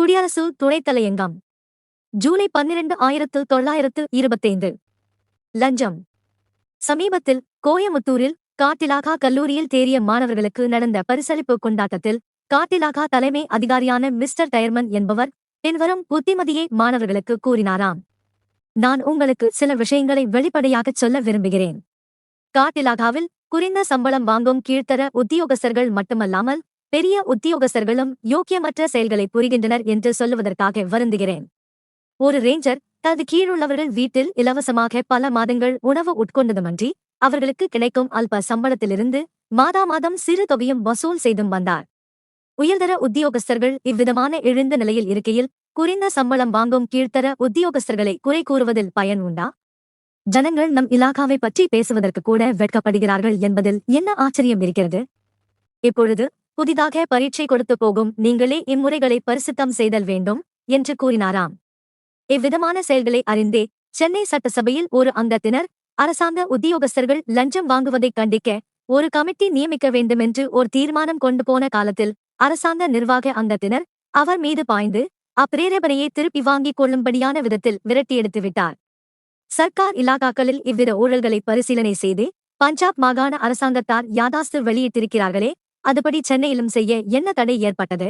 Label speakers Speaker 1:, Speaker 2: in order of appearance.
Speaker 1: குடியரசு துணைத் தலையங்கம் ஜூலை பன்னிரண்டு ஆயிரத்து தொள்ளாயிரத்து இருபத்தைந்து. லஞ்சம். சமீபத்தில் கோயமுத்தூரில் காட்டிலாகா கல்லூரியில் தேறிய மாணவர்களுக்கு நடந்த பரிசளிப்பு கொண்டாட்டத்தில் காட்டிலாகா தலைமை அதிகாரியான மிஸ்டர் டயர்மன் என்பவர் பின்வரும் புத்திமதியை மாணவர்களுக்கு கூறினாராம். நான் உங்களுக்கு சில விஷயங்களை வெளிப்படையாகச் சொல்ல விரும்புகிறேன். காட்டிலாகாவில் குறைந்த சம்பளம் வாங்கும் கீழ்த்தர உத்தியோகஸ்தர்கள் மட்டுமல்லாமல் பெரிய உத்தியோகஸ்தர்களும் யோக்கியமற்ற செயல்களை புரிகின்றனர் என்று சொல்லுவதற்காக வருந்துகிறேன். ஒரு ரேஞ்சர் தனது கீழுள்ளவர்கள் வீட்டில் இலவசமாக பல மாதங்கள் உணவு உட்கொண்டதுமன்றி அவர்களுக்கு கிடைக்கும் அல்ப சம்பளத்திலிருந்து மாதா மாதம் சிறு தொகையும் வசூல் செய்தும் வந்தார். உயர்தர உத்தியோகஸ்தர்கள் இவ்விதமான எழுந்த நிலையில் இருக்கையில் குறைந்த சம்பளம் வாங்கும் கீழ்த்தர உத்தியோகஸ்தர்களை குறை கூறுவதில் பயன் உண்டா? ஜனங்கள் நம் இலாகாவை பற்றி பேசுவதற்கு கூட வெட்கப்படுகிறார்கள் என்பதில் என்ன ஆச்சரியம் இருக்கிறது? இப்பொழுது புதிதாக பரீட்சை கொடுத்து போகும் நீங்களே இம்முறைகளை பரிசுத்தம் செய்தல் வேண்டும் என்று கூறினாராம். இவ்விதமான செயல்களை அறிந்தே சென்னை சட்டசபையில் ஒரு அங்கத்தினர் அரசாங்க உத்தியோகஸ்தர்கள் லஞ்சம் வாங்குவதைக் கண்டிக்க ஒரு கமிட்டி நியமிக்க வேண்டுமென்று ஒரு தீர்மானம் கொண்டு போன காலத்தில் அரசாங்க நிர்வாக அங்கத்தினர் அவர் மீது பாய்ந்து அப்பிரேரபனையை திருப்பி வாங்கிக் கொள்ளும்படியான விதத்தில் விரட்டியெடுத்து விட்டார். சர்க்கார் இலாகாக்களில் இவ்வித ஊழல்களை பரிசீலனை செய்து பஞ்சாப் மாகாண அரசாங்கத்தார் யாதாஸ்து வெளியிட்டிருக்கிறார்களே அதுபடி சென்னையிலும் செய்ய என்ன தடை ஏற்பட்டது?